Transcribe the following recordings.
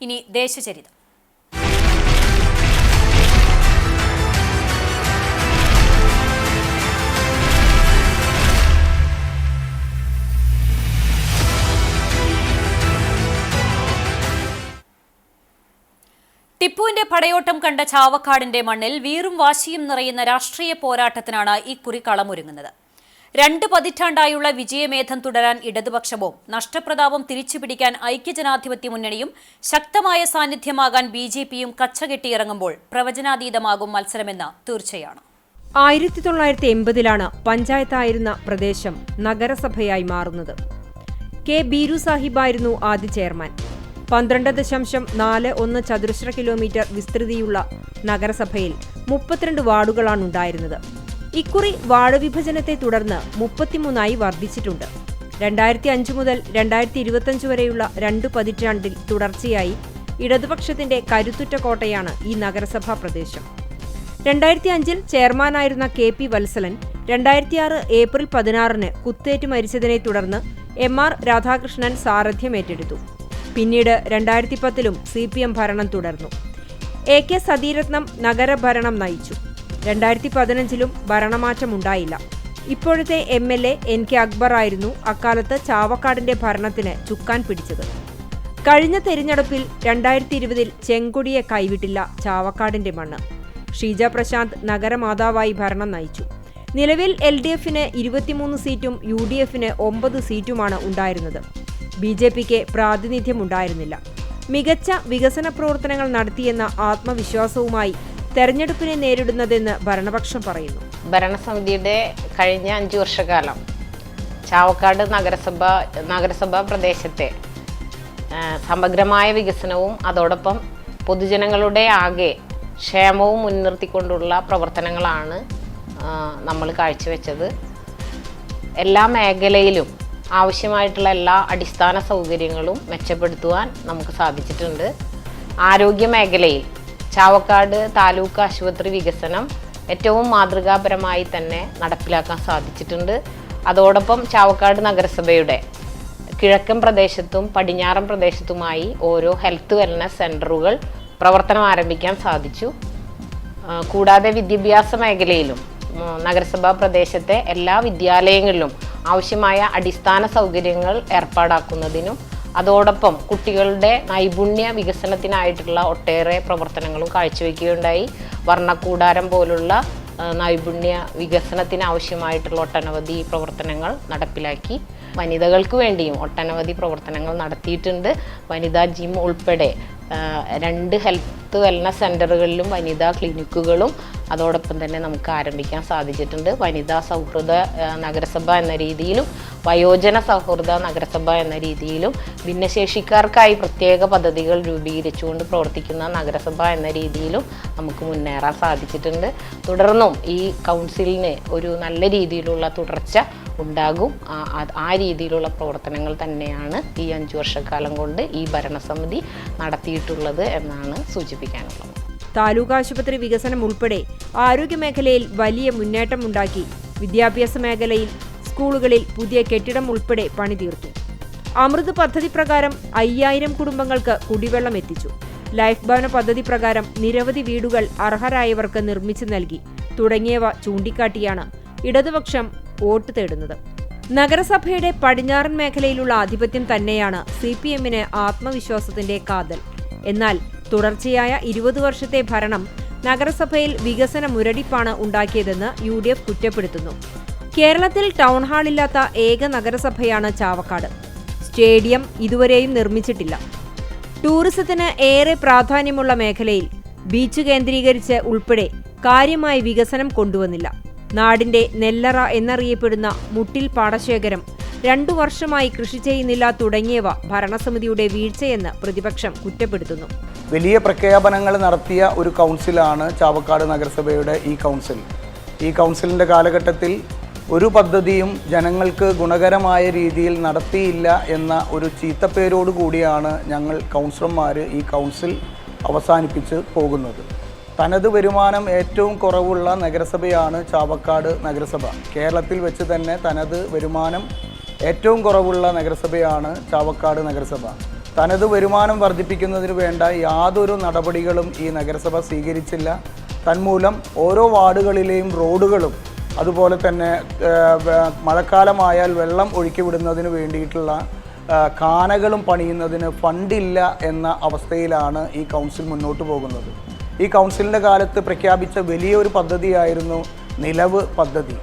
ഇനി ദേശചരിതം. ടിപ്പുവിന്റെ പടയോട്ടം കണ്ട ചാവക്കാടിന്റെ മണ്ണിൽ വീറും വാശിയും നിറയുന്ന രാഷ്ട്രീയ പോരാട്ടത്തിനാണ് ഇക്കുറി കളമൊരുങ്ങുന്നത് രണ്ട് പതിറ്റാണ്ടായുള്ള വിജയമേധം തുടരാൻ ഇടതുപക്ഷവും നഷ്ടപ്രതാപം തിരിച്ചുപിടിക്കാൻ ഐക്യജനാധിപത്യ മുന്നണിയും ശക്തമായ സാന്നിധ്യമാകാൻ ബി ജെ പിയും കച്ചകെട്ടിയിറങ്ങുമ്പോൾ പ്രവചനാതീതമാകും മത്സരമെന്ന് തീർച്ചയാണ്. ആയിരത്തി തൊള്ളായിരത്തി എൺപതിലാണ് പഞ്ചായത്തായിരുന്ന പ്രദേശം നഗരസഭയായി മാറുന്നത്. കെ ബീരു സാഹിബായിരുന്നു ആദ്യ ചെയർമാൻ. പന്ത്രണ്ട് ദശാംശം നാല് ഒന്ന് ചതുരശ്ര കിലോമീറ്റർ വിസ്തൃതിയുള്ള നഗരസഭയിൽ മുപ്പത്തിരണ്ട് വാർഡുകളാണ് ഉണ്ടായിരുന്നത് ഇക്കുറി വാഴവിഭജനത്തെ വിഭജനത്തെ തുടർന്ന് മുപ്പത്തിമൂന്നായി വർദ്ധിച്ചിട്ടുണ്ട്. രണ്ടായിരത്തി അഞ്ച് മുതൽ രണ്ടായിരത്തി ഇരുപത്തിയഞ്ച് വരെയുള്ള രണ്ടു പതിറ്റാണ്ടിൽ തുടർച്ചയായി ഇടതുപക്ഷത്തിന്റെ കരുത്തുറ്റ കോട്ടയാണ് ഈ നഗരസഭാ പ്രദേശം. രണ്ടായിരത്തി അഞ്ചിൽ ചെയർമാനായിരുന്ന കെ പി വത്സലൻ രണ്ടായിരത്തിയാറ് ഏപ്രിൽ പതിനാറിന് കുത്തേറ്റ് മരിച്ചതിനെ തുടർന്ന് എം ആർ രാധാകൃഷ്ണൻ സാരഥ്യം ഏറ്റെടുത്തു. പിന്നീട് രണ്ടായിരത്തി പത്തിലും സി പി എം ഭരണം തുടർന്നു. എ കെ സതീരത്നം നഗരഭരണം നയിച്ചു. രണ്ടായിരത്തി പതിനഞ്ചിലും ഭരണമാറ്റമുണ്ടായില്ല. ഇപ്പോഴത്തെ M L A N K Akbar ആയിരുന്നു അക്കാലത്ത് ചാവക്കാടിന്റെ ഭരണത്തിന് ചുക്കാൻ പിടിച്ചത്. കഴിഞ്ഞ തെരഞ്ഞെടുപ്പിൽ രണ്ടായിരത്തി ഇരുപതിൽ ചെങ്കൊടിയെ കൈവിട്ടില്ല ചാവക്കാടിന്റെ മണ്ണ്. ഷീജ പ്രശാന്ത് നഗരമാതാവായി ഭരണം നയിച്ചു. നിലവിൽ എൽ ഡി എഫിന് ഇരുപത്തിമൂന്ന് സീറ്റും യു ഡി എഫിന് ഒമ്പത് സീറ്റുമാണ് ഉണ്ടായിരുന്നത്. ബി ജെ പിക്ക് പ്രാതിനിധ്യമുണ്ടായിരുന്നില്ല. മികച്ച വികസന പ്രവർത്തനങ്ങൾ നടത്തിയെന്ന ആത്മവിശ്വാസവുമായി തെരഞ്ഞെടുപ്പിനെ നേരിടുന്നതെന്ന് ഭരണപക്ഷം പറയുന്നു. ഭരണസമിതിയുടെ കഴിഞ്ഞ അഞ്ചു വർഷക്കാലം ചാവക്കാട് നഗരസഭ നഗരസഭാ പ്രദേശത്തെ സമഗ്രമായ വികസനവും അതോടൊപ്പം പൊതുജനങ്ങളുടെ ആകെ ക്ഷേമവും മുൻനിർത്തിക്കൊണ്ടുള്ള പ്രവർത്തനങ്ങളാണ് നമ്മൾ കാഴ്ചവെച്ചത്. എല്ലാ മേഖലയിലും ആവശ്യമായിട്ടുള്ള എല്ലാ അടിസ്ഥാന സൗകര്യങ്ങളും മെച്ചപ്പെടുത്തുവാൻ നമുക്ക് സാധിച്ചിട്ടുണ്ട്. ആരോഗ്യ മേഖലയിൽ ചാവക്കാട് താലൂക്ക് ആശുപത്രി വികസനം ഏറ്റവും മാതൃകാപരമായി തന്നെ നടപ്പിലാക്കാൻ സാധിച്ചിട്ടുണ്ട്. അതോടൊപ്പം ചാവക്കാട് നഗരസഭയുടെ കിഴക്കൻ പ്രദേശത്തും പടിഞ്ഞാറൻ പ്രദേശത്തുമായി ഓരോ ഹെൽത്ത് വെൽനസ് സെന്ററുകൾ പ്രവർത്തനം ആരംഭിക്കാൻ സാധിച്ചു. കൂടാതെ വിദ്യാഭ്യാസ മേഖലയിലും നഗരസഭാ പ്രദേശത്തെ എല്ലാ വിദ്യാലയങ്ങളിലും ആവശ്യമായ അടിസ്ഥാന സൗകര്യങ്ങൾ ഏർപ്പാടാക്കുന്നതിനും അതോടൊപ്പം കുട്ടികളുടെ നൈപുണ്യ വികസനത്തിനായിട്ടുള്ള ഒട്ടേറെ പ്രവർത്തനങ്ങളും കാഴ്ചവെക്കുകയുണ്ടായി. വർണക്കൂടാരം പോലുള്ള നൈപുണ്യ വികസനത്തിന് ആവശ്യമായിട്ടുള്ള ഒട്ടനവധി പ്രവർത്തനങ്ങൾ നടപ്പിലാക്കി. വനിതകൾക്ക് വേണ്ടിയും ഒട്ടനവധി പ്രവർത്തനങ്ങൾ നടത്തിയിട്ടുണ്ട്. വനിതാ ജിം ഉൾപ്പെടെ രണ്ട് ഹെൽത്ത് വെൽനസ് സെന്ററുകളിലും വനിതാ ക്ലിനിക്കുകളും അതോടൊപ്പം തന്നെ നമുക്ക് ആരംഭിക്കാൻ സാധിച്ചിട്ടുണ്ട്. വനിതാ സൗഹൃദ നഗരസഭ എന്ന രീതിയിലും വയോജന സൗഹൃദ നഗരസഭ എന്ന രീതിയിലും ഭിന്നശേഷിക്കാർക്കായി പ്രത്യേക പദ്ധതികൾ രൂപീകരിച്ചുകൊണ്ട് പ്രവർത്തിക്കുന്ന നഗരസഭ എന്ന രീതിയിലും നമുക്ക് മുന്നേറാൻ സാധിച്ചിട്ടുണ്ട്. തുടർന്നും ഈ കൗൺസിലിന് ഒരു നല്ല രീതിയിലുള്ള തുടർച്ച ഉണ്ടാകും. ആ- രീതിയിലുള്ള പ്രവർത്തനങ്ങൾ തന്നെയാണ് ഈ അഞ്ചു വർഷക്കാലം കൊണ്ട് ഈ ഭരണസമിതി നടത്തിയിട്ടുള്ളത് എന്നാണ് സൂചിപ്പിക്കാനുള്ളത്. താലൂക്ക് ആശുപത്രി വികസനം ഉൾപ്പെടെ ആരോഗ്യമേഖലയിൽ വലിയ മുന്നേറ്റമുണ്ടാക്കി. വിദ്യാഭ്യാസ മേഖലയിൽ സ്കൂളുകളിൽ പുതിയ കെട്ടിടം ഉൾപ്പെടെ പണിതീർത്തു. അമൃത് പദ്ധതി പ്രകാരം അയ്യായിരം കുടുംബങ്ങൾക്ക് കുടിവെള്ളം എത്തിച്ചു. ലൈഫ് ഭവന പദ്ധതി പ്രകാരം നിരവധി വീടുകൾ അർഹരായവർക്ക് നിർമ്മിച്ചു നൽകി. തുടങ്ങിയവ ചൂണ്ടിക്കാട്ടിയാണ് ഇടതുപക്ഷം വോട്ട് തേടുന്നത്. നഗരസഭയുടെ പടിഞ്ഞാറൻ മേഖലയിലുള്ള ആധിപത്യം തന്നെയാണ് സി പി എമ്മിന് ആത്മവിശ്വാസത്തിന്റെ കാതൽ. എന്നാൽ തുടർച്ചയായ ഇരുപത് വർഷത്തെ ഭരണം നഗരസഭയിൽ വികസന മുരടിപ്പാണ് ഉണ്ടാക്കിയതെന്ന് യു ഡി എഫ് കുറ്റപ്പെടുത്തുന്നു. കേരളത്തിൽ ടൗൺ ഹാളില്ലാത്ത ഏക നഗരസഭയാണ് ചാവക്കാട്. സ്റ്റേഡിയം ഇതുവരെയും നിർമ്മിച്ചിട്ടില്ല. ടൂറിസത്തിന് ഏറെ പ്രാധാന്യമുള്ള മേഖലയിൽ ബീച്ച് കേന്ദ്രീകരിച്ച് ഉൾപ്പെടെ കാര്യമായ വികസനം കൊണ്ടുവന്നില്ല. നാടിന്റെ നെല്ലറ എന്നറിയപ്പെടുന്ന മുട്ടിൽ പാടശേഖരം രണ്ടു വർഷമായി കൃഷി ചെയ്യുന്നില്ല തുടങ്ങിയവ ഭരണസമിതിയുടെ വീഴ്ചയെന്ന് പ്രതിപക്ഷം കുറ്റപ്പെടുത്തുന്നു. വലിയ പ്രഖ്യാപനങ്ങൾ നടത്തിയ ഒരു കൗൺസിലാണ് ചാവക്കാട് നഗരസഭയുടെ ഈ കൗൺസിൽ. ഈ കൗൺസിലിന്റെ കാലഘട്ടത്തിൽ ഒരു പദ്ധതിയും ജനങ്ങൾക്ക് ഗുണകരമായ രീതിയിൽ നടത്തിയില്ല എന്ന ഒരു ചീത്തപ്പേരോട് കൂടിയാണ് ഞങ്ങൾ കൗൺസിലർമാർ ഈ കൗൺസിൽ അവസാനിപ്പിച്ച് പോകുന്നത്. തനത് വരുമാനം ഏറ്റവും കുറവുള്ള നഗരസഭയാണ് ചാവക്കാട് നഗരസഭ. കേരളത്തിൽ വെച്ച് തന്നെ തനത് വരുമാനം ഏറ്റവും കുറവുള്ള നഗരസഭയാണ് ചാവക്കാട് നഗരസഭ. തനത് വരുമാനം വർദ്ധിപ്പിക്കുന്നതിന് വേണ്ട യാതൊരു നടപടികളും ഈ നഗരസഭ സ്വീകരിച്ചില്ല. തന്മൂലം ഓരോ വാർഡുകളിലെയും റോഡുകളും അതുപോലെ തന്നെ മഴക്കാലമായാൽ വെള്ളം ഒഴുക്കി വിടുന്നതിന് വേണ്ടിയിട്ടുള്ള കാനകളും പണിയുന്നതിന് ഫണ്ടില്ല എന്ന അവസ്ഥയിലാണ് ഈ കൗൺസിൽ മുന്നോട്ട് പോകുന്നത്. ഈ കൗൺസിലിന്റെ കാലത്ത് പ്രഖ്യാപിച്ച വലിയൊരു പദ്ധതിയായിരുന്നു നിലവ് പദ്ധതി.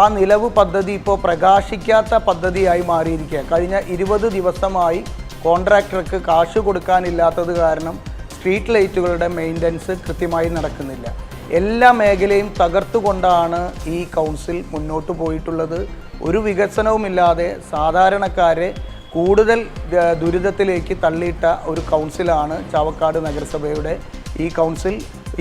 ആ നിലവ് പദ്ധതി ഇപ്പോൾ പ്രകാശിക്കാത്ത പദ്ധതിയായി മാറിയിരിക്കുക. കഴിഞ്ഞ ഇരുപത് ദിവസമായി കോൺട്രാക്ടർക്ക് കാശ് കൊടുക്കാനില്ലാത്തത് കാരണം സ്ട്രീറ്റ് ലൈറ്റുകളുടെ മെയിന്റനൻസ് കൃത്യമായി നടക്കുന്നില്ല. എല്ലാ മേഖലയും തകർത്തുകൊണ്ടാണ് ഈ കൗൺസിൽ മുന്നോട്ട് പോയിട്ടുള്ളത്. ഒരു വികസനവുമില്ലാതെ സാധാരണക്കാരെ കൂടുതൽ ദുരിതത്തിലേക്ക് തള്ളിയിട്ട ഒരു കൗൺസിലാണ് ചാവക്കാട് നഗരസഭയുടെ ഈ കൗൺസിൽ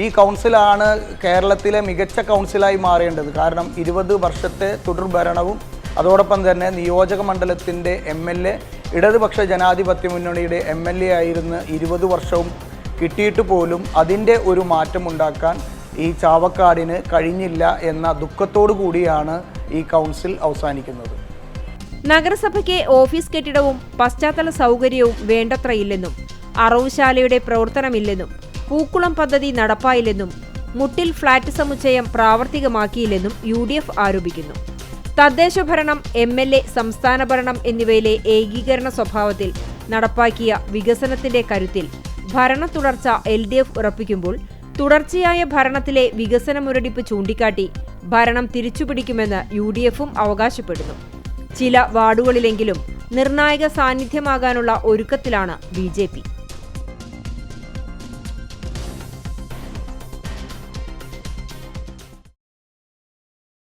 ഈ കൗൺസിലാണ് കേരളത്തിലെ മികച്ച കൗൺസിലായി മാറേണ്ടത്. കാരണം ഇരുപത് വർഷത്തെ തുടർ ഭരണവും അതോടൊപ്പം തന്നെ നിയോജക മണ്ഡലത്തിന്റെ എം എൽ എ ഇടതുപക്ഷ ജനാധിപത്യ മുന്നണിയുടെ എം എൽ എ ആയിരുന്ന ഇരുപത് വർഷവും കിട്ടിയിട്ട് പോലും അതിന്റെ ഒരു മാറ്റമുണ്ടാക്കാൻ ഈ ചാവക്കാടിന് കഴിഞ്ഞില്ല എന്ന ദുഃഖത്തോടു കൂടിയാണ് ഈ കൗൺസിൽ അവസാനിക്കുന്നത്. നഗരസഭയ്ക്ക് ഓഫീസ് കെട്ടിടവും പശ്ചാത്തല സൗകര്യവും വേണ്ടത്ര ഇല്ലെന്നും അറവുശാലയുടെ പ്രവർത്തനമില്ലെന്നും പൂക്കുളം പദ്ധതി നടപ്പായില്ലെന്നും മുട്ടിൽ ഫ്ളാറ്റ് സമുച്ചയം പ്രാവർത്തികമാക്കിയില്ലെന്നും യു ഡി എഫ് ആരോപിക്കുന്നു. തദ്ദേശ ഭരണം എം എൽ എ സംസ്ഥാന ഭരണം എന്നിവയിലെ ഏകീകരണ സ്വഭാവത്തിൽ നടപ്പാക്കിയ വികസനത്തിന്റെ കരുത്തിൽ ഭരണ തുടർച്ച എൽ ഡി എഫ് ഉറപ്പിക്കുമ്പോൾ തുടർച്ചയായ ഭരണത്തിലെ വികസന മുരടിപ്പ് ചൂണ്ടിക്കാട്ടി ഭരണം തിരിച്ചുപിടിക്കുമെന്ന് യു ഡി എഫും അവകാശപ്പെടുന്നു. ചില വാർഡുകളിലെങ്കിലും നിർണായക സാന്നിധ്യമാകാനുള്ള ഒരുക്കത്തിലാണ് ബി ജെ പി.